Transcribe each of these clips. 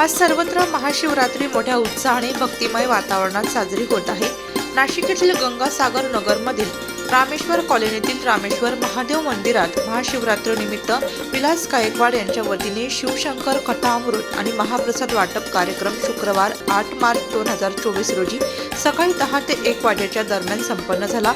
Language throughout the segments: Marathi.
आज सर्वत्र महाशिवरात्री मोठ्या उत्साहाने भक्तिमय वातावरणात साजरी होत आहे. नाशिक येथील गंगासागर नगरमधील रामेश्वर कॉलनीतील रामेश्वर महादेव मंदिरात महाशिवरात्रीनिमित्त विलास गायकवाड यांच्या वतीने शिवशंकर कथामृत आणि महाप्रसाद वाटप कार्यक्रम शुक्रवार आठ मार्च दोन हजार चोवीस रोजी सकाळी दहा ते एक वाजेच्या दरम्यान संपन्न झाला.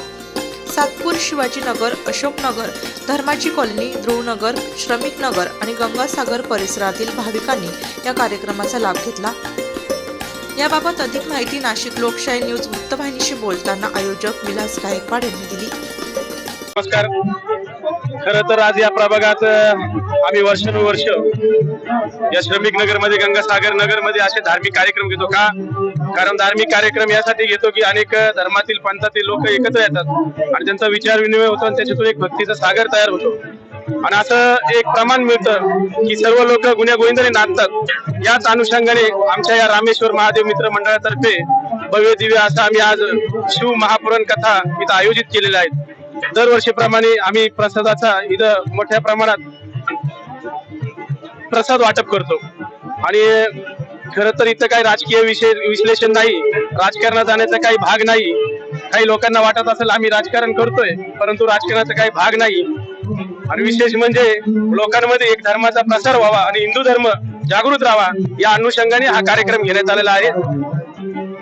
सातपूर शिवाजी नगर अशोकनगर धर्माची कॉलनी ध्रुवनगर श्रमिक नगर आणि गंगासागर परिसरातील भाविकांनी या कार्यक्रमाचा लाभ घेतला. याबाबत अधिक माहिती नाशिक लोकशाही न्यूज वृत्तवाहिनीशी बोलताना आयोजक विलास गायकवाड यांनी दिली. नमस्कार. खर तर आज या प्रभागात आम्ही वर्षानुवर्ष या श्रमिक नगरमध्ये गंगासागर नगरमध्ये असे धार्मिक कार्यक्रम घेतो का? कारण धार्मिक कार्यक्रम यासाठी घेतो की अनेक धर्मातील पंथातील लोक एकत्र येतात. आणि त्यांचा विचार विनिमय होतो आणि त्याच्यातून एक भक्तीचा सागर तयार होतो. आणि असं एक प्रमाण मिळतं की सर्व लोक गुन्ह्या गोविंदाने नाचतात. याच अनुषंगाने आमच्या या रामेश्वर महादेव मित्र मंडळातर्फे भव्य दिव्य असं आम्ही आज शिव महापुराण कथा इथं आयोजित केलेल्या आहेत दरवर्षीप्रमाणे आम्ही प्रसादाचा इथं मोठ्या प्रमाणात प्रसाद वाटप करतो. आणि खर तर इथं काही राजकीय विषय विश्लेषण नाही राजकारणात जाण्याचा काही भाग नाही. काही लोकांना वाटत असेल आम्ही राजकारण करतोय परंतु राजकारणाचा काही भाग नाही. आणि विशेष म्हणजे लोकांमध्ये एक धर्माचा प्रसार व्हावा आणि हिंदू धर्म जागृत राहावा या अनुषंगाने हा कार्यक्रम घेण्यात आलेला आहे.